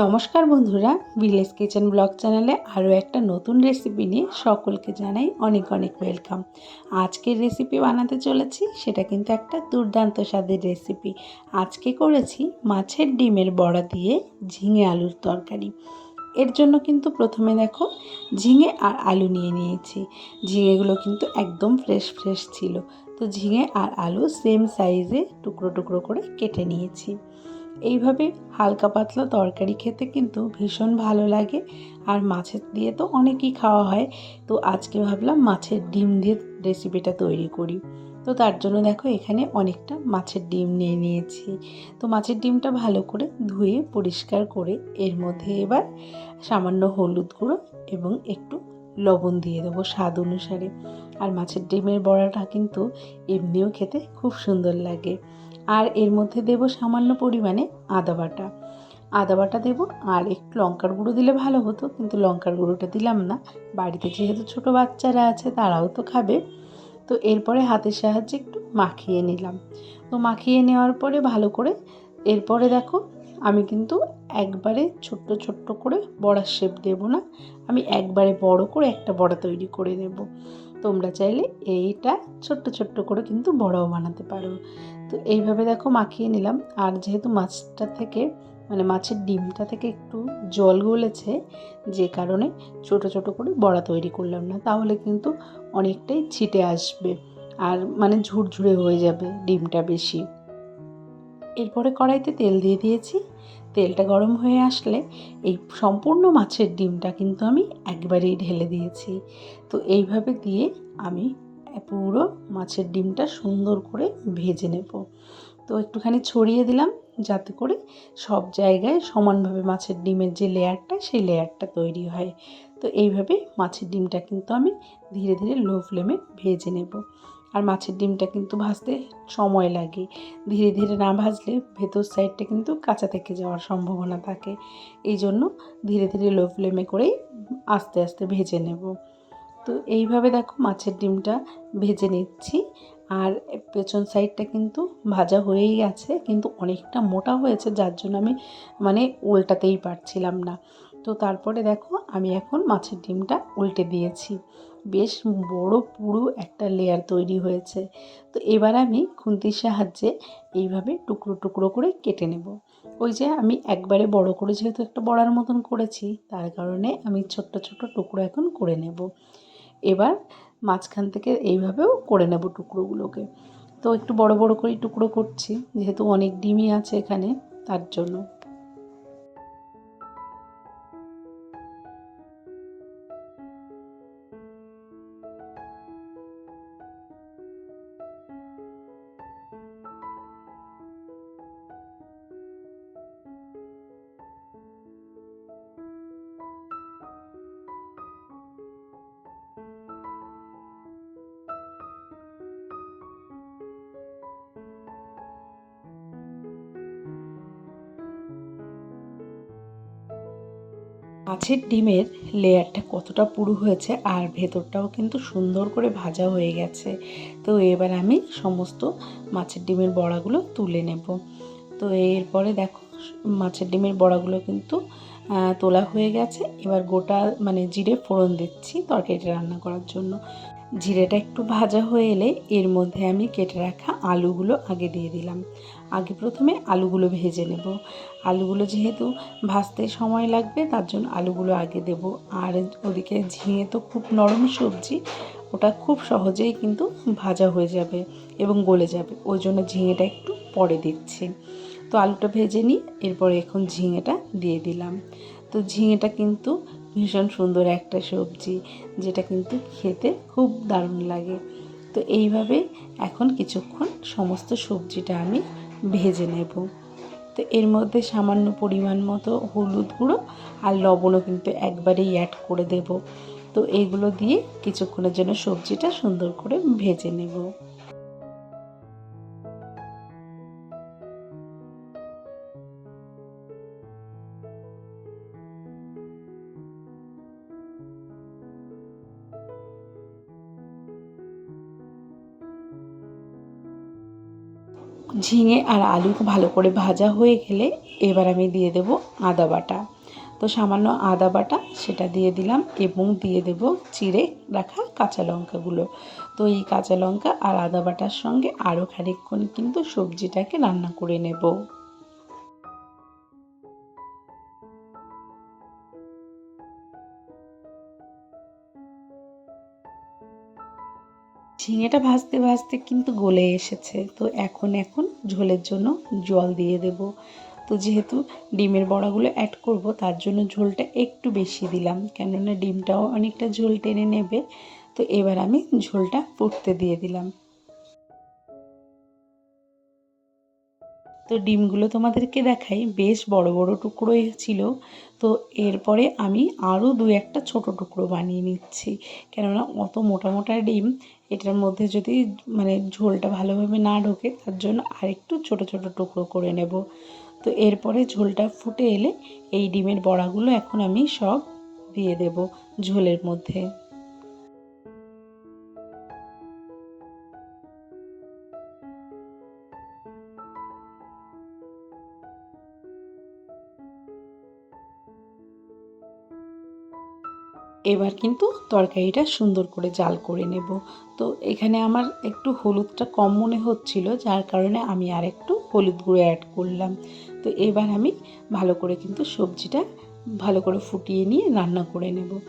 নমস্কার বন্ধুরা village kitchen blog চ্যানেলে আরও একটা নতুন রেসিপি নিয়ে সকলকে জানাই অনেক অনেক ওয়েলকাম আজকের রেসিপি বানাতে চলেছি, সেটা কিন্তু একটা দুর্দান্ত স্বাদের রেসিপি আজকে করেছি মাছের ডিমের বড়া দিয়ে ঝিঙে আলুর তরকারি। এর জন্য কিন্তু প্রথমে দেখো ঝিঙে আর আলু নিয়ে নিয়েছি। ঝিঙেগুলো কিন্তু একদম ফ্রেশ ফ্রেশ ছিল। তো ঝিঙে আর আলু সেম সাইজে টুকরো টুকরো করে কেটে নিয়েছি। এইভাবে হালকা পাতলা তরকারি খেতে কিন্তু ভীষণ ভালো লাগে। আর মাছের দিয়ে তো অনেকই খাওয়া হয়। তো আজকে ভাবলাম মাছের ডিম দিয়ে রেসিপিটা তৈরি করি। তো তার জন্য দেখো এখানে অনেকটা মাছের ডিম নিয়ে নিয়েছি। তো মাছের ডিমটা ভালো করে ধুয়ে পরিষ্কার করে এর মধ্যে এবার সামান্য হলুদ গুঁড়ো এবং একটু লবণ দিয়ে দেবো স্বাদ অনুসারে। আর মাছের ডিমের বড়াটা কিন্তু এমনিও খেতে খুব সুন্দর লাগে। আর এর মধ্যে দেব সামান্য পরিমাণে আদা বাটা। আদা বাটা দেবো আর একটু লঙ্কার গুঁড়ো দিলে ভালো হতো, কিন্তু লঙ্কার গুঁড়োটা দিলাম না। বাড়িতে যেহেতু ছোট বাচ্চারা আছে, তারাও তো খাবে। তো এরপরে হাতের সাহায্যে একটু মাখিয়ে নিলাম। তো মাখিয়ে নেওয়ার পরে ভালো করে এরপরে দেখো, আমি কিন্তু একবারে ছোট্ট ছোট্ট করে বড়ার শেপ দেব না। আমি একবারে বড় করে একটা বড়া তৈরি করে নেব তোমরা চাইলে এইটা ছোট্ট ছোট্ট করে কিন্তু বড়ও বানাতে পারো। তো এইভাবে দেখো মাখিয়ে নিলাম। আর যেহেতু মাছটা থেকে মানে মাছের ডিমটা থেকে একটু জল গলেছে, যে কারণে ছোট ছোট করে বড়া তৈরি করলাম না, তাহলে কিন্তু অনেকটাই ছিটে আসবে আর মানে ঝুরঝুরে হয়ে যাবে ডিমটা বেশি। এরপরে কড়াইতে তেল দিয়ে দিয়েছি। তেলটা গরম হয়ে আসলে এই সম্পূর্ণ মাছের ডিমটা কিন্তু আমি একবারেই ঢেলে দিয়েছি। তো এইভাবে দিয়ে আমি পুরো মাছের ডিমটা সুন্দর করে ভেজে নেব। তো একটুখানি ছড়িয়ে দিলাম যাতে করে সব জায়গায় সমানভাবে মাছের ডিমের যে লেয়ারটা সেই লেয়ারটা তৈরি হয়। তো এইভাবে মাছের ডিমটা কিন্তু আমি ধীরে ধীরে লো ফ্লেমে ভেজে নেব। আর মাছের ডিমটা কিন্তু ভাজতে সময় লাগে। ধীরে ধীরে না ভাজলে ভেতর সাইডটা কিন্তু কাঁচা থেকে যাওয়ার সম্ভাবনা থাকে। এই জন্য ধীরে ধীরে লো ফ্লেমে করেই আস্তে আস্তে ভেজে নেব। তো এইভাবে দেখো মাছের ডিমটা ভেজে নিচ্ছি। আর পেছন সাইডটা কিন্তু ভাজা হয়েই আছে, কিন্তু অনেকটা মোটা হয়েছে, যার জন্য আমি মানে উল্টাতেই পারছিলাম না। তো তারপরে দেখো আমি এখন মাছের ডিমটা উল্টে দিয়েছি। বেশ বড় পুরো একটা লেয়ার তৈরি হয়েছে। তো এবার আমি খুন্তির সাহায্যে এইভাবে টুকরো টুকরো করে কেটে নেব। ওই যে আমি একবারে বড় করে যেহেতু একটা বড়ার মতন করেছি, তার কারণে আমি ছোট্ট ছোট্ট টুকরো এখন করে নেব। এবার মাঝখান থেকে এইভাবেও করে নেব টুকরোগুলোকে। তো একটু বড় বড় করেই টুকরো করছি, যেহেতু অনেক ডিমই আছে এখানে, তার জন্য। মাছের ডিমের লেয়ারটা কতটা পুরু হয়েছে আর ভেতরটাও কিন্তু সুন্দর করে ভাজা হয়ে গেছে। তো এবার আমি সমস্ত মাছের ডিমের বড়াগুলো তুলে নেব। তো এরপরে দেখো, মাছের ডিমের বড়াগুলো কিন্তু তোলা হয়ে গেছে। এবার গোটা মানে জিরে ফোড়ন দিচ্ছি তরকারিটা রান্না করার জন্য। জিরেটা একটু ভাজা হয়ে এলে এর মধ্যে আমি কেটে রাখা আলুগুলো আগে দিয়ে দিলাম। আগে প্রথমে আলুগুলো ভেজে নেব। আলুগুলো যেহেতু ভাজতে সময় লাগবে, তার জন্য আলুগুলো আগে দেব। আর ওদিকে ঝিঙে তো খুব নরম সবজি, ওটা খুব সহজেই কিন্তু ভাজা হয়ে যাবে এবং গলে যাবে। ওই জন্য ঝিঙেটা একটু পরে দিচ্ছি। তো আলুটা ভেজে নিই, এরপরে এখন ঝিঙেটা দিয়ে দিলাম। তো ঝিঙেটা কিন্তু ভীষণ সুন্দর একটা সবজি, যেটা কিন্তু খেতে খুব দারুণ লাগে। তো এইভাবে এখন কিছুক্ষণ সমস্ত সবজিটা আমি ভেজে নেব। তো এর মধ্যে সামান্য পরিমাণ মতো হলুদ গুঁড়ো আর লবণও কিন্তু একবারেই অ্যাড করে দেব। তো এগুলো দিয়ে কিছুক্ষণের জন্য সবজিটা সুন্দর করে ভেজে নেব। ঝিঙে আর আলু ভালো করে ভাজা হয়ে গেলে এবার আমি দিয়ে দেব আদা বাটা। তো সামান্য আদা বাটা সেটা দিয়ে দিলাম এবং দিয়ে দেব চিড়ে রাখা কাঁচা লঙ্কাগুলো। তো এই কাঁচা লঙ্কা আর আদা বাটার সঙ্গে আরও খানিকক্ষণ কিন্তু সবজিটাকে রান্না করে নেব। ঝিঙেটা ভাজতে ভাজতে কিন্তু গলে এসেছে। তো এখন এখন ঝোলের জন্য জল দিয়ে দেব। তো যেহেতু ডিমের বড়াগুলো অ্যাড করব, তার জন্য ঝোলটা একটু বেশি দিলাম। কেননা ডিমটাও অনেকটা ঝোল টেনে নেবে। তো এবার আমি ঝোলটা ফুটতে দিয়ে দিলাম। তো ডিমগুলো তোমাদেরকে দেখাই, বেশ বড় বড় টুকরোই ছিল। তো এরপরে আমি আরও দু একটা ছোট টুকরো বানিয়ে নিচ্ছি। কেননা অত মোটা মোটা ডিম, এটার মধ্যে যদি মানে ঝোলটা ভালোভাবে না ঢোকে, তার জন্য আরেকটু ছোট ছোট টুকরো করে নেব। তো এরপরে ঝোলটা ফুটে এলে এই ডিমের বড়াগুলো এখন আমি সব দিয়ে দেব ঝোলের মধ্যে। এবার কিন্তু তরকারিটা সুন্দর করে জাল করে নেব। তো এখানে আমার একটু হলুদটা কম মনে হচ্ছিল, যার কারণে আমি আর একটু হলুদ গুঁড়ো অ্যাড করলাম। তো এবার আমি ভালো করে কিন্তু সবজিটা ভালো করে ফুটিয়ে নিয়ে রান্না করে নেব।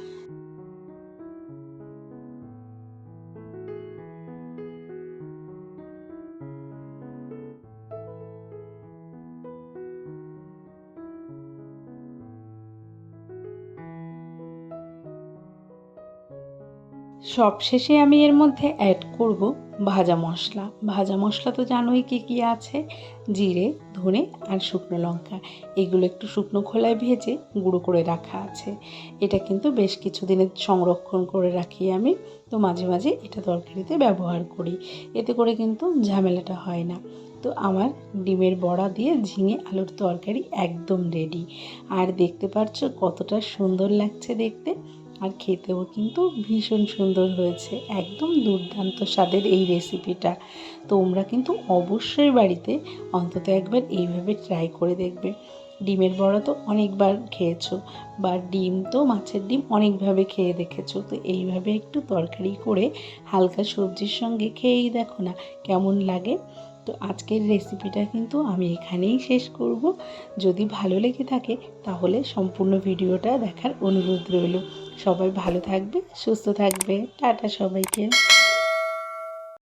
সব শেষে আমি এর মধ্যে অ্যাড করব ভাজা মশলা। ভাজা মশলা তো জানোই কী কী আছে। জিরে, ধনে আর শুকনো লঙ্কা। এগুলো একটু শুকনো খোলায় ভেজে গুঁড়ো করে রাখা আছে। এটা কিন্তু বেশ কিছুদিনের সংরক্ষণ করে রাখি আমি। তো মাঝে মাঝে এটা তরকারিতে ব্যবহার করি। এতে করে কিন্তু ঝামেলাটা হয় না। তো আমার ডিমের বড়া দিয়ে ঝিঙে আলুর তরকারি একদম রেডি আর দেখতে পাচ্ছ কতটা সুন্দর লাগছে দেখতে। আর খেতেও কিন্তু ভীষণ সুন্দর হয়েছে। একদম দুর্দান্ত স্বাদের এই রেসিপিটা তোমরা কিন্তু অবশ্যই বাড়িতে অন্তত একবার এইভাবে ট্রাই করে দেখবে। ডিমের বড়া তো অনেকবার খেয়েছো বা ডিম তো মাছের ডিম অনেকভাবে খেয়ে দেখেছ। তো এইভাবে একটু তরকারি করে হালকা সবজির সঙ্গে খেয়েই দেখো না কেমন লাগে। তো আজকের রেসিপিটা কিন্তু আমি এখানেই শেষ করব। যদি ভালো লেগে থাকে, তাহলে সম্পূর্ণ ভিডিওটা দেখার অনুরোধ রইল। সবাই ভালো থাকবে, সুস্থ থাকবে। টাটা সবাইকে।